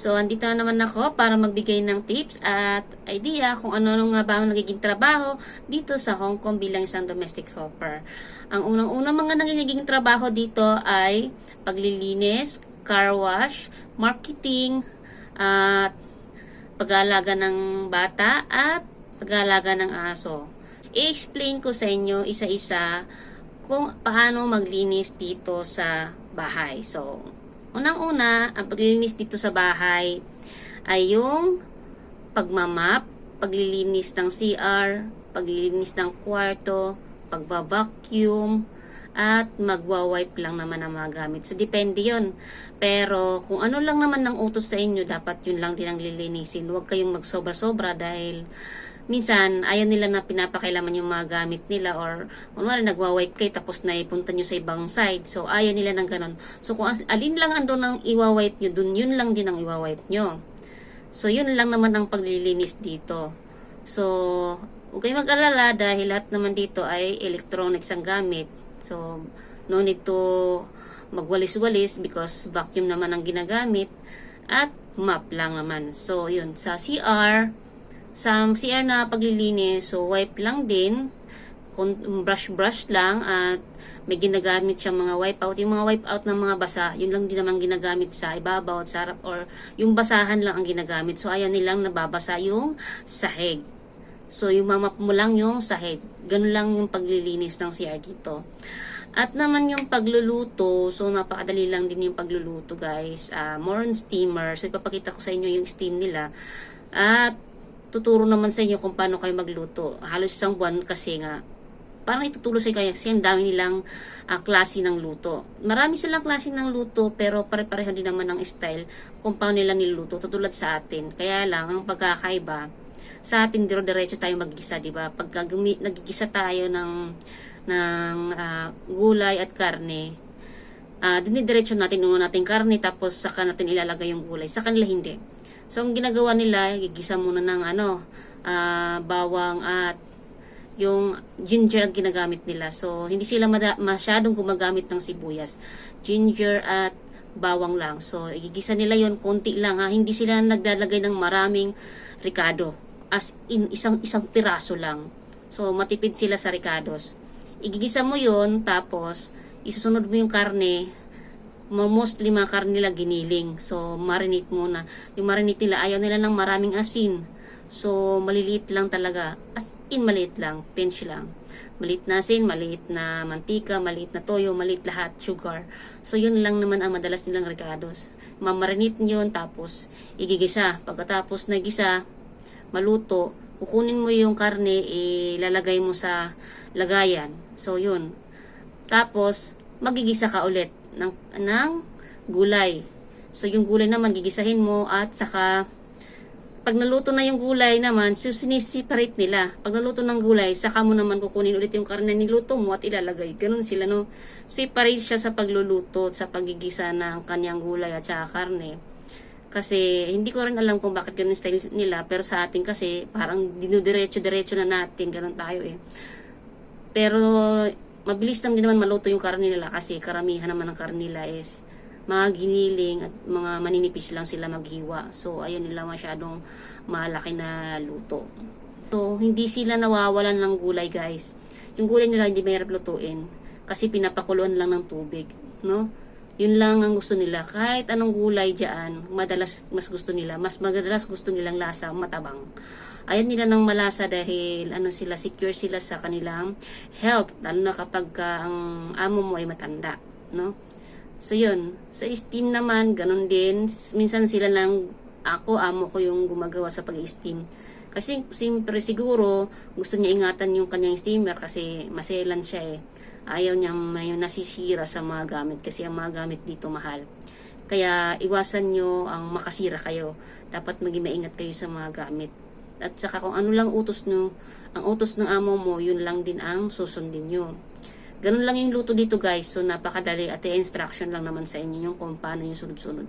So, andito na naman ako para magbigay ng tips at idea kung ano nga ba ang nagiging trabaho dito sa Hong Kong bilang isang domestic helper. Ang unang-unang mga nagiging trabaho dito ay paglilinis, car wash, marketing, at pag-aalaga ng bata at pag-aalaga ng aso. I-explain ko sa inyo isa-isa kung paano maglinis dito sa bahay. So, unang-una, ang paglilinis dito sa bahay ay yung pagmamap, paglilinis ng CR, paglilinis ng kwarto, pagbabacuum, at magwa-wipe lang naman ang mga gamit. So, depende yon Pero, kung ano lang naman ng utos sa inyo, dapat yun lang din ang lilinisin. Huwag kayong magsobra-sobra dahil minsan, ayaw nila na pinapakailaman yung mga gamit nila or kunwari nagwa-wipe kayo tapos naipunta nyo sa ibang side. So, ayaw nila ng ganon. So, kung alin lang andun ang iwa-wipe nyo, dun yun lang din ang iwa-wipe nyo. So, yun lang naman ang paglilinis dito. So, huwag kayong mag-alala dahil lahat naman dito ay electronics ang gamit. So, no need to magwalis-walis because vacuum naman ang ginagamit at map lang naman. So, yun. Sa CR, sa CR na paglilinis, so wipe lang din, brush-brush lang at may ginagamit siyang mga wipe out. Yung mga wipe out ng mga basa, yun lang din naman ginagamit sa ibabaw at sa or yung basahan lang ang ginagamit. So, ayan nilang nababasa yung sahig. So, yung mamap mo lang yung sahig. Ganun lang yung paglilinis ng CR dito. At naman yung pagluluto, so napakadali lang din yung pagluluto guys. Ah, more on steamer. So, ipapakita ko sa inyo yung steam nila. At tuturo naman sa inyo kung paano kayo magluto. Halos isang buwan kasi nga parang itutulong sa inyo kasi ang dami nilang ah, klase ng luto. Marami silang klase ng luto pero pare-pareho din naman ng style kung paano nila niluluto. Tutulad sa atin. Kaya lang, ang pagkakaiba, sa atin dire-diretso tayo maggisa, di ba? Pag gumi- nagigisa tayo ng ng ah, gulay at karne, ah dinidiretso natin una natin karne tapos saka natin ilalagay yung gulay. Sa kanila hindi. So ang ginagawa nila, gigisa muna ng ano, ah, bawang at yung ginger ang ginagamit nila. So hindi sila masyadong gumagamit ng sibuyas. Ginger at bawang lang. So igigisa nila yon konti lang ha. Hindi sila naglalagay ng maraming ricado. As in isang isang piraso lang. So matipid sila sa ricados. Igigisa mo yon tapos isusunod mo yung karne mo- mostly mga karne nila giniling. So, marinate muna. Yung marinate nila, ayaw nila ng maraming asin. So, maliliit lang talaga. As in, maliit lang. Pinch lang. Maliit na asin, maliit na mantika, maliit na toyo, maliit lahat, sugar. So, yun lang naman ang madalas nilang recados. Mamarinate yun, tapos igigisa. Pagkatapos nagisa, maluto, kukunin mo yung karne, ilalagay mo sa lagayan. So, yun. Tapos, magigisa ka ulit ng, ng gulay. So, yung gulay naman, gigisahin mo at saka, pag naluto na yung gulay naman, so sinisiparate nila. Pag naluto ng gulay, saka mo naman kukunin ulit yung karne niluto mo at ilalagay. Ganun sila, no? Separate siya sa pagluluto, sa pagigisa ng kanyang gulay at saka karne. Kasi, hindi ko rin alam kung bakit ganun style nila. Pero sa atin kasi, parang dinudiretso-diretso na natin. Ganun tayo eh. Pero, mabilis lang din naman maluto yung karne nila kasi karamihan naman ng karne nila is mga giniling at mga maninipis lang sila maghiwa. So, ayun nila masyadong malaki na luto. So, hindi sila nawawalan ng gulay, guys. Yung gulay nila hindi mahirap lutuin kasi pinapakuluan lang ng tubig, no? Yun lang ang gusto nila. Kahit anong gulay diyan, madalas mas gusto nila. Mas madalas gusto nilang lasa, matabang. Ayaw nila ng malasa dahil ano sila, secure sila sa kanilang health. Lalo na kapag ka ang amo mo ay matanda, no? So, yun. Sa steam naman, ganun din. Minsan sila lang, ako, amo ko yung gumagawa sa pag-steam. Kasi, siyempre, siguro, gusto niya ingatan yung kanyang steamer kasi maselan siya eh. Ayaw niya may nasisira sa mga gamit kasi ang mga gamit dito mahal. Kaya, iwasan nyo ang makasira kayo. Dapat maging maingat kayo sa mga gamit. At saka kung ano lang utos nyo, ang utos ng amo mo, yun lang din ang susundin nyo. Ganun lang yung luto dito guys. So napakadali at instruction lang naman sa inyo yung kung paano yung sunod-sunod.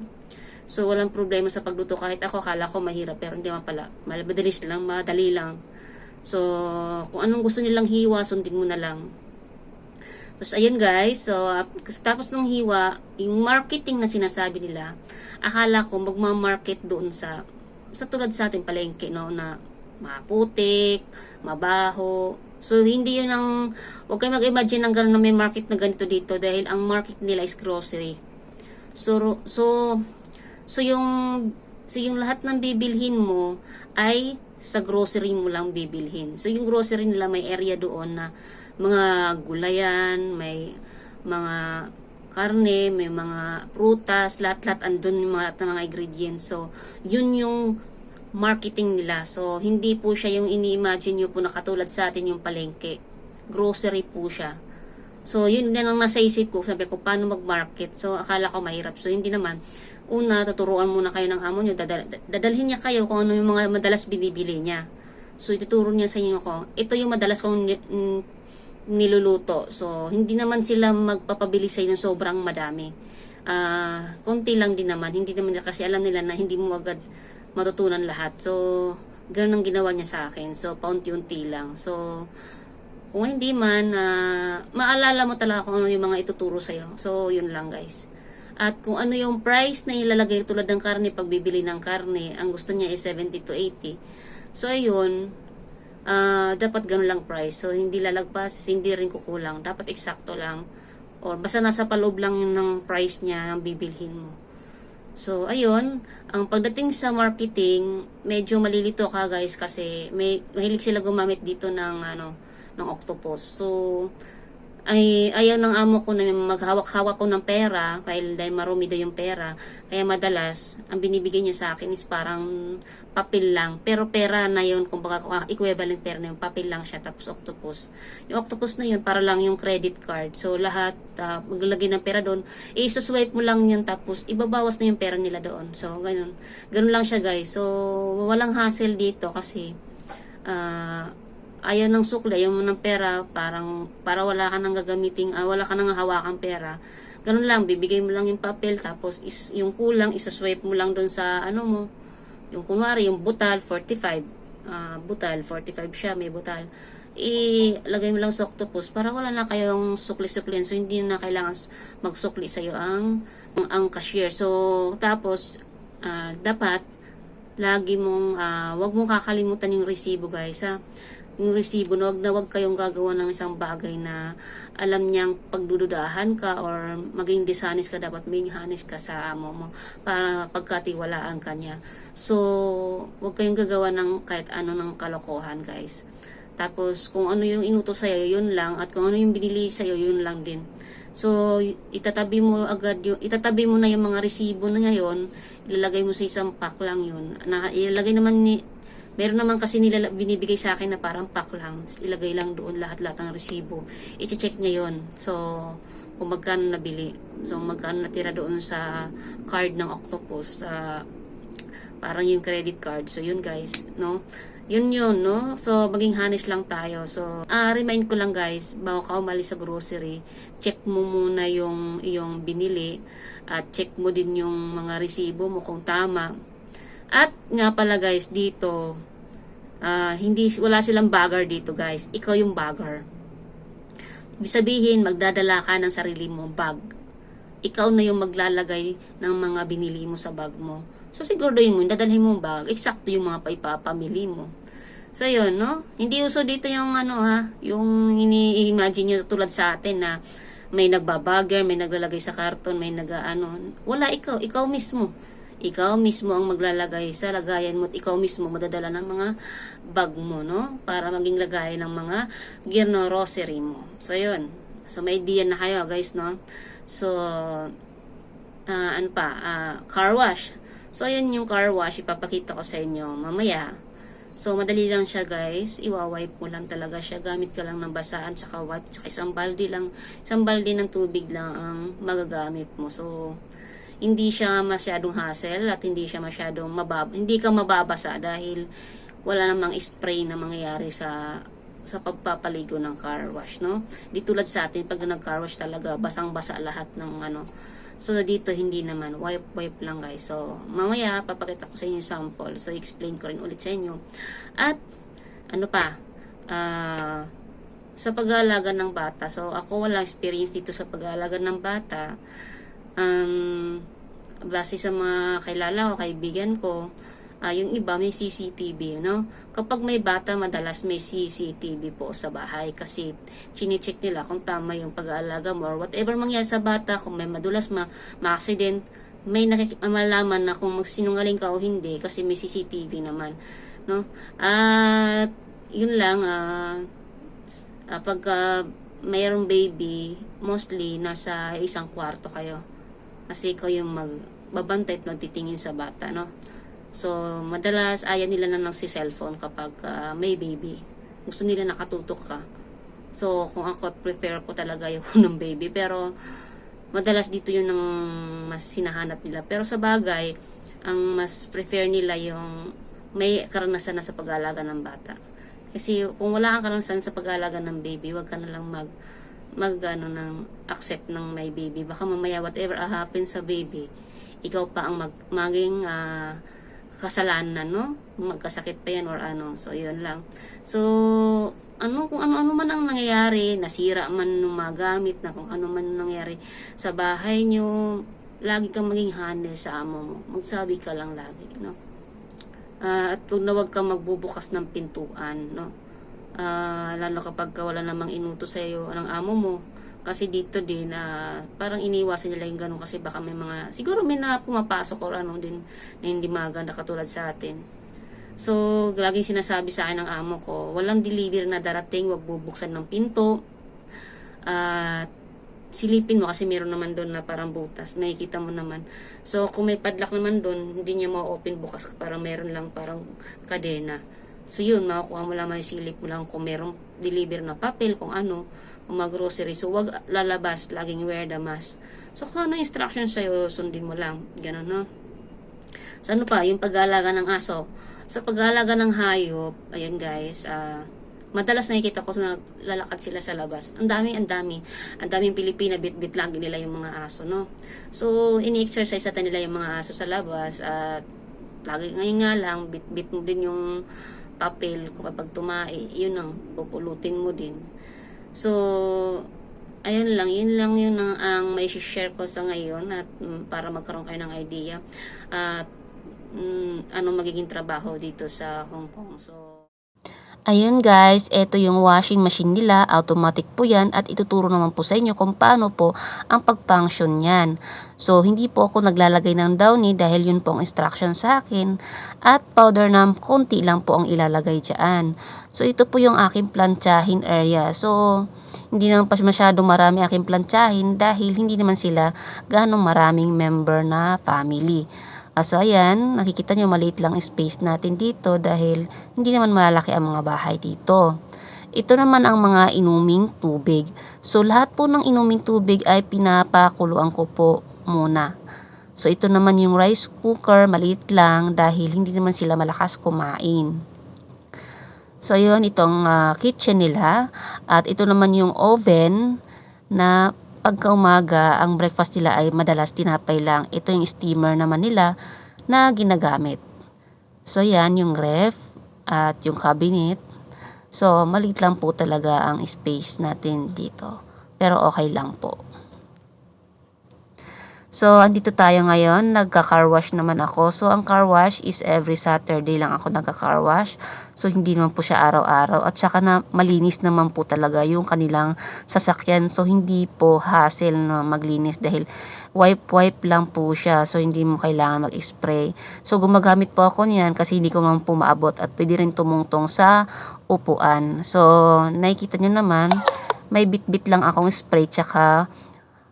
So walang problema sa pagluto. Kahit ako akala ko mahirap pero hindi naman pala. Madalis lang, madali lang. So kung anong gusto nilang hiwa, sundin mo na lang. Tapos, ayun guys, so, tapos nung hiwa, yung marketing na sinasabi nila, akala ko magmamarket doon sa, sa tulad sa ating palengke, no, na maputik, mabaho. So, hindi yun ang, huwag kayo mag-imagine ng gano'n na may market na ganito dito dahil ang market nila is grocery. So, so, so yung, so yung lahat ng bibilhin mo ay sa grocery mo lang bibilhin. So, yung grocery nila may area doon na mga gulayan, may mga karne, may mga prutas, lahat-lahat andun yung mga, mga ingredients. So, yun yung marketing nila. So, hindi po siya yung ini-imagine nyo po na katulad sa atin yung palengke. Grocery po siya. So, yun din ang nasa isip ko. Sabi ko, paano mag-market? So, akala ko mahirap. So, hindi naman. Una, tuturuan muna kayo ng amo nyo. Dadal- dadalhin niya kayo kung ano yung mga madalas binibili niya. So, ituturo niya sa inyo ko. Ito yung madalas kong mm, niluluto. So, hindi naman sila magpapabili sa inyo ng sobrang madami. Ah, konti lang din naman. Hindi naman nila kasi alam nila na hindi mo agad matutunan lahat. So, ganun ang ginawa niya sa akin. So, paunti-unti lang. So, kung hindi man, ah, maalala mo talaga kung ano yung mga ituturo sa'yo. So, yun lang guys. At kung ano yung price na ilalagay tulad ng karne, pagbibili ng karne, ang gusto niya is 70 to 80. So, ayun, ah, dapat ganun lang price. So, hindi lalagpas, hindi rin kukulang. Dapat eksakto lang. Or basta nasa paloob lang yun ng price niya ng bibilhin mo. So, ayun, ang pagdating sa marketing, medyo malilito ka guys kasi may mahilig sila gumamit dito ng ano, ng octopus. So, ay ayaw ng amo ko na maghawak-hawak ko ng pera dahil dahil marumi daw yung pera. Kaya madalas, ang binibigay niya sa akin is parang papel lang. Pero pera na yun, kumbaga ah, equivalent pera na yun, papel lang siya tapos octopus. Yung octopus na yun, para lang yung credit card. So lahat, uh, maglalagay ng pera doon, i-swipe mo lang yun tapos ibabawas na yung pera nila doon. So ganun. Ganun lang siya guys. So walang hassle dito kasi ah ayaw ng sukli, ayaw mo ng pera, parang para wala ka nang gagamiting, ah, wala ka nang hawakang pera. Ganun lang, bibigay mo lang yung papel, tapos is, yung kulang, isaswipe mo lang doon sa ano mo. Yung kunwari, yung butal, 45. ah butal, 45 siya, may butal. Ilagay mo lang sa octopus para wala na kayong sukli-suklian. So, hindi na kailangan magsukli sa'yo ang, ang, ang cashier. So, tapos, ah, dapat, lagi mong, ah, wag mong kakalimutan yung resibo guys, ha yung resibo, no, na wag kayong gagawa ng isang bagay na alam niyang pagdududahan ka or maging dishonest ka, dapat may honest ka sa amo mo para pagkatiwalaan ka niya. So, wag kayong gagawa ng kahit ano ng kalokohan, guys. Tapos, kung ano yung inuto sa'yo, yun lang. At kung ano yung binili sa'yo, yun lang din. So, itatabi mo agad yung, itatabi mo na yung mga resibo na ngayon, ilalagay mo sa isang pack lang yun. Na, ilalagay naman ni, Meron naman kasi nila binibigay sa akin na parang pack lang. Ilagay lang doon lahat-lahat ng resibo. I-check niya yon So, kung magkano nabili. So, magkano natira doon sa card ng Octopus. Uh, parang yung credit card. So, yun guys, no? Yun yun, no? So, maging honest lang tayo. So, ah, remind ko lang guys, bago ka umalis sa grocery, check mo muna yung, yung binili at check mo din yung mga resibo mo kung tama at nga pala guys, dito, uh, hindi, wala silang bagger dito guys. Ikaw yung bagger. Ibig sabihin, magdadala ka ng sarili mo bag. Ikaw na yung maglalagay ng mga binili mo sa bag mo. So, siguraduhin mo, dadalhin mo bag. Eksakto yung mga paipapamili mo. So, yun, no? Hindi uso dito yung ano, ha? Yung ini-imagine nyo tulad sa atin na may nagbabagger, may naglalagay sa karton, may nag-ano. Wala, ikaw. Ikaw mismo ikaw mismo ang maglalagay sa lagayan mo at ikaw mismo madadala ng mga bag mo, no? Para maging lagayan ng mga gear no rosary mo. So, yun. So, may idea na kayo, guys, no? So, uh, ano pa? Uh, car wash. So, yun yung car wash. Ipapakita ko sa inyo mamaya. So, madali lang siya, guys. Iwa-wipe mo lang talaga siya. Gamit ka lang ng basaan, saka wipe, saka isang balde lang. Isang balde ng tubig lang ang magagamit mo. So, hindi siya masyadong hassle at hindi siya masyadong mabab hindi ka mababasa dahil wala namang spray na mangyayari sa sa pagpapaligo ng car wash, no? Di tulad sa atin, pag nag-car wash talaga, basang-basa lahat ng ano. So, dito hindi naman. Wipe-wipe lang, guys. So, mamaya, papakita ko sa inyo yung sample. So, explain ko rin ulit sa inyo. At, ano pa, uh, sa pag-aalaga ng bata. So, ako wala experience dito sa pag-aalaga ng bata. Um, base sa mga kilala ko, kaibigan ko, ah, yung iba may CCTV, no? Kapag may bata, madalas may CCTV po sa bahay kasi chinecheck nila kung tama yung pag-aalaga mo or whatever mangyari sa bata, kung may madulas, ma, ma-accident, may nakik- malaman na kung magsinungaling ka o hindi kasi may CCTV naman, no? At yun lang, ah, Ah, pag ah, mayroong baby, mostly nasa isang kwarto kayo. Kasi ikaw yung magbabantay at magtitingin sa bata, no? So, madalas ayaw nila na ng si cellphone kapag ah, may baby. Gusto nila nakatutok ka. So, kung ako, prefer ko talaga yung ng baby. Pero, madalas dito yun ang mas sinahanap nila. Pero sa bagay, ang mas prefer nila yung may karanasan na sa pag-aalaga ng bata. Kasi kung wala kang karanasan sa pag-aalaga ng baby, wag ka na lang mag mag ano ng accept ng may baby. Baka mamaya whatever happen sa baby, ikaw pa ang mag, maging ah, kasalanan, no? Magkasakit pa yan or ano. So, yun lang. So, ano, kung ano-ano man ang nangyayari, nasira man ng mga gamit na kung ano man ang nangyayari sa bahay nyo, lagi kang maging honest sa amo mo. Magsabi ka lang lagi, no? Ah, at huwag na huwag kang magbubukas ng pintuan, no? Ah, lalo kapag ka wala namang inuto sa iyo ng amo mo. Kasi dito din, ah, parang iniwasan nila yung ganun kasi baka may mga, siguro may na pumapasok or ano din na hindi maganda katulad sa atin. So, laging sinasabi sa akin ng amo ko, walang deliver na darating, wag bubuksan ng pinto. At silipin mo kasi meron naman doon na parang butas. Makikita mo naman. So, kung may padlock naman doon, hindi niya ma-open bukas. Parang meron lang parang kadena. So, yun, makukuha mo lang, may silip mo lang kung merong deliver na papel, kung ano, kung mag-grocery. So, wag lalabas, laging wear the mask. So, kung ano instruction sa'yo, sundin mo lang. Ganun, no? So, ano pa, yung pag-aalaga ng aso. Sa pag-aalaga ng hayop, ayun guys, ah, madalas nakikita ko na lalakad sila sa labas. Ang dami, ang dami. Ang daming Pilipina, bit-bit lagi nila yung mga aso, no? So, ini-exercise natin nila yung mga aso sa labas at lagi ngayon nga lang, bit-bit mo din yung papel kapag tumae, yun ang pupulutin mo din. So, ayun lang, yun lang yun ang, ang may share ko sa ngayon at mm, para magkaroon kayo ng idea at mm, ano magiging trabaho dito sa Hong Kong. So, Ayun guys, ito yung washing machine nila, automatic po yan at ituturo naman po sa inyo kung paano po ang pag-function yan. So, hindi po ako naglalagay ng downy dahil yun po ang instruction sa akin at powder na konti lang po ang ilalagay dyan. So, ito po yung aking plantsahin area. So, hindi naman pa masyadong marami aking plantsahin dahil hindi naman sila ganong maraming member na family. Ah, so ayan, nakikita nyo maliit lang space natin dito dahil hindi naman malaki ang mga bahay dito. Ito naman ang mga inuming tubig. So lahat po ng inuming tubig ay pinapakuluan ko po muna. So ito naman yung rice cooker, maliit lang dahil hindi naman sila malakas kumain. So yun, itong ah, kitchen nila. At ito naman yung oven na pagka umaga, ang breakfast nila ay madalas tinapay lang. Ito yung steamer naman nila na ginagamit. So yan, yung ref at yung cabinet. So maliit lang po talaga ang space natin dito. Pero okay lang po. So, andito tayo ngayon. Nagka-car wash naman ako. So, ang car wash is every Saturday lang ako nagka-car wash. So, hindi naman po siya araw-araw. At saka na malinis naman po talaga yung kanilang sasakyan. So, hindi po hassle na maglinis dahil wipe-wipe lang po siya. So, hindi mo kailangan mag-spray. So, gumagamit po ako niyan kasi hindi ko man po maabot at pwede rin tumungtong sa upuan. So, nakikita nyo naman, may bit-bit lang akong spray tsaka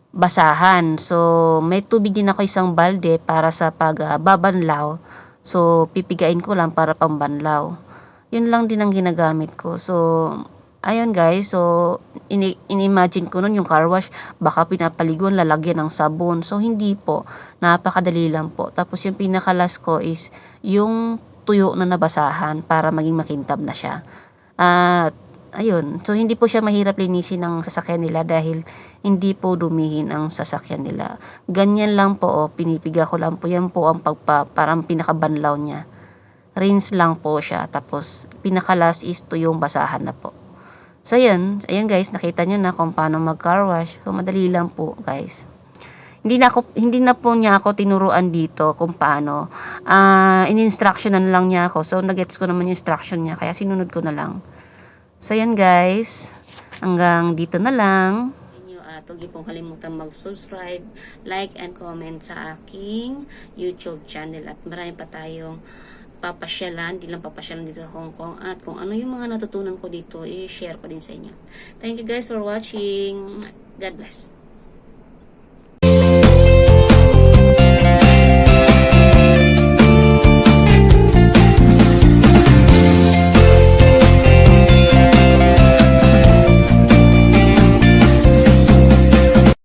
basahan. So, may tubig din ako isang balde para sa pagbabanlaw. so, pipigain ko lang para pambanlaw. Yun lang din ang ginagamit ko. So, ayun guys. So, ini- in-imagine ko nun yung car wash. Baka pinapaliguan, lalagyan ng sabon. So, hindi po. Napakadali lang po. Tapos, yung pinakalas ko is yung tuyo na nabasahan para maging makintab na siya. At, ayun. So, hindi po siya mahirap linisin ng sasakyan nila dahil hindi po dumihin ang sasakyan nila. Ganyan lang po, oh, pinipiga ko lang po. Yan po ang pagpa, parang pinakabanlaw niya. Rinse lang po siya. Tapos, pinakalas is to yung basahan na po. So, ayan. Ayan guys, nakita nyo na kung paano mag-car wash. So, madali lang po guys. Hindi na, ako, hindi na po niya ako tinuruan dito kung paano. Ah, in-instructionan lang niya ako. So, nagets ko naman yung instruction niya. Kaya sinunod ko na lang. So, ayan guys. Hanggang dito na lang. Inyo, at huwag niyo pong kalimutan mag-subscribe, like, and comment sa aking YouTube channel. At marami pa tayong papasyalan, di lang papasyalan dito sa Hong Kong. At kung ano yung mga natutunan ko dito, i-share ko din sa inyo. Thank you guys for watching. God bless.